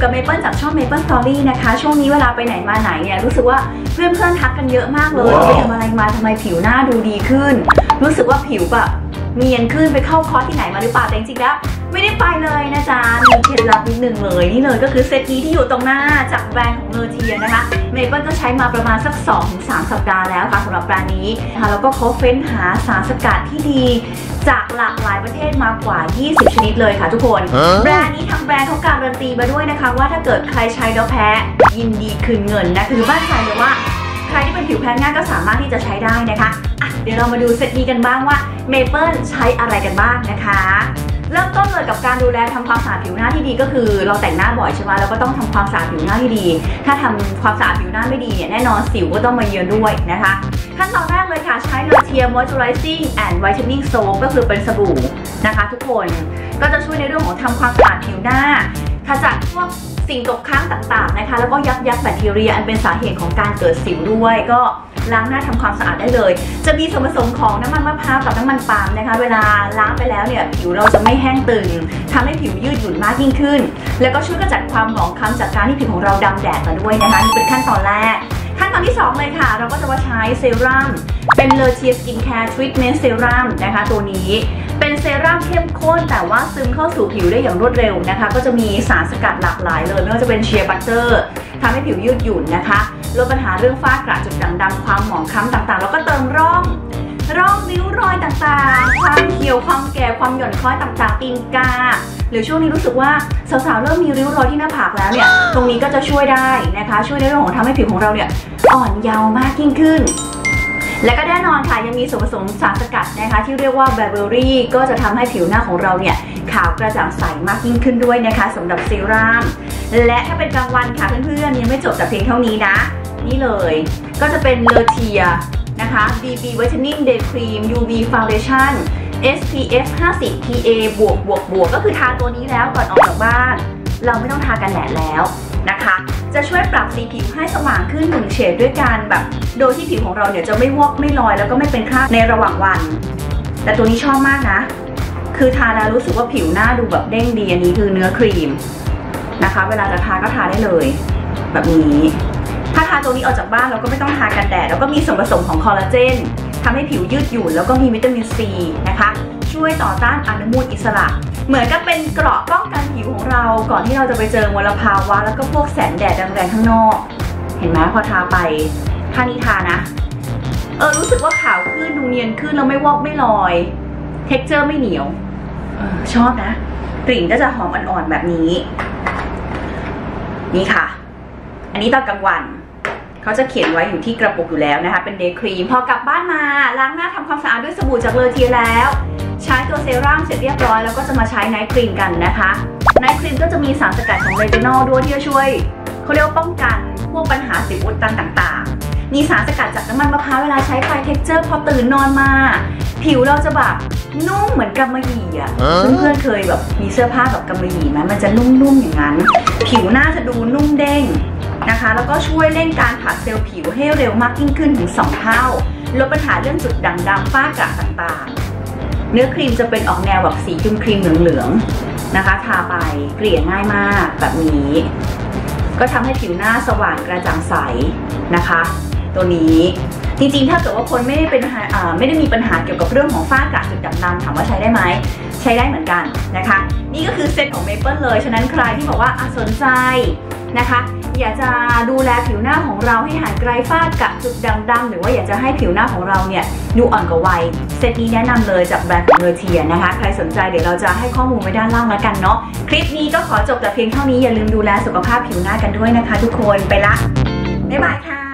กับเมเปิลจากช่อง Maple Story นะคะ ช่วงนี้เวลาไปไหนมาไหนเนี่ยรู้สึกว่าเพื่อนเพื่อนๆทักกันเยอะมากเลยว้าวไปทำอะไรมาทำไมผิวหน้าดูดีขึ้น รู้สึกว่าผิวแบบเนียนขึ้นไปเข้าคอร์สที่ไหนมาหรือเปล่าแต่จริงๆแล้ว ไม่ได้ไปเลยนะจ๊ะมีเคล็ดลับนิดนึงเลยนี่เลยก็คือเซตนี้ที่อยู่ตรงหน้าจากแบรนด์ของเลอเทียนะคะเมเปิลก็ใช้มาประมาณสัก 2-3 สัปดาห์แล้วค่ะสำหรับแบรนด์นี้นะคะแล้วก็เขาเฟ้นหาสารสกัดที่ดี จากหลากหลายประเทศมากว่า 20 ชนิดเลยค่ะทุกคน แบรนด์นี้ทางแบรนด์เขาการันตีมาด้วยนะคะ ว่าถ้าเกิดใครใช้แล้วแพ้ยินดีคืนเงินนะคือบ้านใจเลยว่าใครที่เป็นผิวแพ้ง่ายก็สามารถที่จะใช้ได้นะคะอะเดี๋ยวเรามาดูเซตนี้กันบ้างว่าเมเปิลใช้อะไรกันบ้างนะคะ เริ่มต้นเลยกับการดูแลทำความสะอาดผิวหน้าที่ดีก็คือ เราแต่งหน้าบ่อยใช่ไหมเราก็ต้องทำความสะอาดผิวหน้าที่ดี ถ้าทำความสะอาดผิวหน้าไม่ดีเนี่ยแน่นอนสิวก็ต้องมาเยือนด้วยนะคะ ขั้นตอนแรกเลยค่ะใช้เลเทีย moisturizing and whitening soap ก็คือเป็นสบู่นะคะ ทุกคนก็จะช่วยในเรื่องของทำความสะอาดผิวหน้าขจัดพวก สิ่งตกค้างต่างๆนะคะ แล้วก็ยับยั้งแบคทีเรียอันเป็นสาเหตุของการเกิดสิวด้วย ก็ล้างหน้าทำความสะอาดได้เลย จะมีส่วนผสมของน้ำมันมะพร้าวกับน้ำมันปาล์มนะคะ เวลาล้างไปแล้วเนี่ยผิวเราจะไม่แห้งตึงทำให้ผิวยืดหยุ่นมากยิ่งขึ้น แล้วก็ช่วยกระจัดความหมองคล้ำจากการที่ผิวของเราดำแดดมาด้วยนะคะนี่เป็นขั้นตอนแรก ขั้นตอนที่ 2 เลยค่ะ เราก็จะมาใช้เซรั่มเป็นเลอเชียสกินแคร์ทรีทเมนต์เซรั่มนะคะตัวนี้เป็นเซรั่มเข้มข้นแต่ว่าซึมเข้าสู่ผิวได้อย่างรวดเร็วนะคะ ก็จะมีสารสกัดหลากหลายเลยไม่ว่าจะเป็นเชียร์บัตเตอร์ทำให้ผิวยืดหยุ่นนะคะลดปัญหาเรื่องฝ้ากระจุดด่างดำความหมองคล้ำต่างๆ แล้วก็เติมร่อง ร่องริ้วรอยต่างๆ ความเหี่ยวความแก่ความหย่อนคล้อยต่างๆ ตีนกา หรือช่วงนี้รู้สึกว่าสาวๆเริ่มมีริ้วรอยที่หน้าผากแล้วเนี่ย ตรงนี้ก็จะช่วยได้นะคะ ช่วยในเรื่องของทำให้ผิวของเราเนี่ยอ่อนเยาว์มากยิ่งขึ้นและก็แน่นอนค่ะยังมีส่วนผสมสารสกัดนะคะ ที่เรียกว่าแบเบอรี่ก็จะทำให้ผิวหน้าของเราเนี่ย ขาวกระจ่างใสมากยิ่งขึ้นด้วยนะคะสำหรับเซรั่มและถ้าเป็นกลางวันค่ะเพื่อนๆยังไม่จบแต่เพียงเท่านี้นะ นี่เลย ก็จะเป็นเลเทีย นะคะ BB Whitening Day Cream UV Foundation SPF 50 PA บวกบวกบวกก็คือทาตัวนี้แล้วก่อนออกจากบ้าน เราไม่ต้องทากันแดดแล้วนะคะ จะช่วยปรับสีผิวให้สว่างขึ้นหนึ่งเฉดด้วยการแบบ โดยที่ผิวของเราเนี่ยจะไม่วอกไม่ลอย แล้วก็ไม่เป็นคราบในระหว่างวัน แต่ตัวนี้ชอบมากนะ คือทาแล้วรู้สึกว่าผิวหน้าดูแบบเด้งดีอันนี้คือเนื้อครีมนะคะ เวลาจะทาก็ทาได้เลย แบบนี้ ถ้าทาตัวนี้ออกจากบ้านเราก็ไม่ต้องทากันแดดแล้วก็มีส่วนผสมของคอลลาเจนทำให้ผิวยืดหยุ่นแล้วก็มีวิตามินซีนะคะ ช่วยต่อต้านอนุมูลอิสระ เหมือนกับเป็นเกราะป้องกันผิวของเราก่อนที่เราจะไปเจอมลภาวะ แล้วก็พวกแสงแดดแรงๆข้างนอก เห็นไหมพอทาไปท่านี้ทานะ เออรู้สึกว่าขาวขึ้นดูเนียนขึ้นแล้วไม่วอกไม่ลอย เท็กเจอร์ไม่เหนียวออชอบนะ กลิ่นก็จะหอมอ่อนๆแบบนี้ นี่ค่ะ อันนี้ตอนกลางวัน เขาจะเขียนไว้อยู่ที่กระปุกอยู่แล้วนะคะ เป็นเดย์ครีม พอกลับบ้านมาล้างหน้าทำความสะอาดด้วยสบู่จากเลอเทียแล้ว ใช้ตัวเซรั่มเสร็จเรียบร้อยแล้วก็จะมาใช้ไนท์ครีมกันนะคะไนท์ครีมก็จะมีสารสกัดของเรตินอลด้วยที่จะช่วยเขาเรียกว่าป้องกันพวกปัญหาสิวอุดตันต่างๆ มีสารสกัดจากน้ำมันมะพร้าวเวลาใช้ไปเท็กเจอร์พอตื่นนอนมา ผิวเราจะแบบนุ่มเหมือนกำมะหยี่อะเพื่อนๆเคยแบบมีเสื้อผ้าแบบกำมะหยี่ไหมมันจะนุ่มๆอย่างนั้น ผิวหน้าจะดูนุ่มเด้ง นะคะ แล้วก็ช่วยเร่งการผลัดเซลล์ผิวให้เร็วมากยิ่งขึ้นถึง 2 เท่า ลดปัญหาเรื่องจุดด่างดำฝ้ากระต่างๆ เนื้อครีมจะเป็นออกแนวแบบสีครีมครีมเหลืองๆนะคะ ทาไปเกลี่ยง่ายมากแบบนี้ ก็ทำให้ผิวหน้าสว่างกระจ่างใสนะคะ ตัวนี้จริงๆ ถ้าเกิดว่าคนไม่ได้เป็นไม่ได้มีปัญหาเกี่ยวกับเรื่องของฝ้ากระจุดด่างดำถามว่าใช้ได้ไหม ใช้ได้เหมือนกันนะคะ นี่ก็คือเซตของเมเปิลเลย ฉะนั้นใครที่บอกว่าอะสนใจ นะคะ อยากจะดูแลผิวหน้าของเราให้หายไกลฝ้ากระจุดด่างดำหรือว่าอยากจะให้ผิวหน้าของเราเนี่ยดูอ่อนกว่าวัยเซตนี้แนะนำเลยจากแบรนด์ของเลอเทียนะคะ ใครสนใจเดี๋ยวเราจะให้ข้อมูลไว้ด้านล่างแล้วกันเนาะคลิปนี้ก็ขอจบแต่เพียงเท่านี้อย่าลืมดูแลสุขภาพผิวหน้ากันด้วยนะคะ ทุกคนไปละบ๊ายบายค่ะ